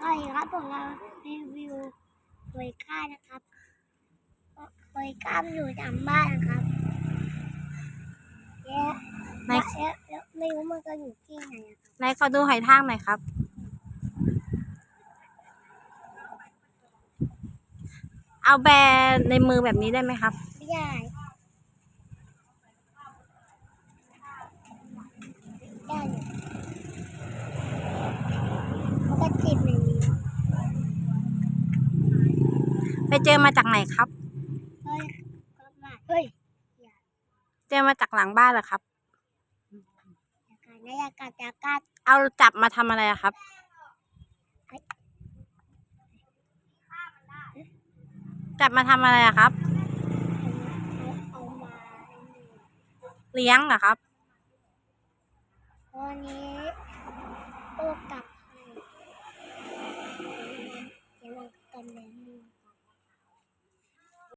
ใช่ครับผมเรารีวิวหอยก้านะครับหอยก้ามนอยู่ตามบ้านนะครับและไหนและแล้วไม่รู้มันก็อยู่ที่ไหนอะครับไหนขอดูหอยทากหน่อยครับ เอาแบร์ในมือแบบนี้ได้ไหมครับ ไม่ได้ได้เลยมันก็ติดในนี้ ไปเจอมาจากไหนครับ เฮ้ยก็มาเฮ้ยเจอมาจากหลังบ้านเหรอครับ อยากัดนะอยากัดอยากัดเอาจับมาทำอะไรอะครับ จับมาทำอะไรอะครับ เอามาเลี้ยงเหรอครับตอนนี้โอ้กลับ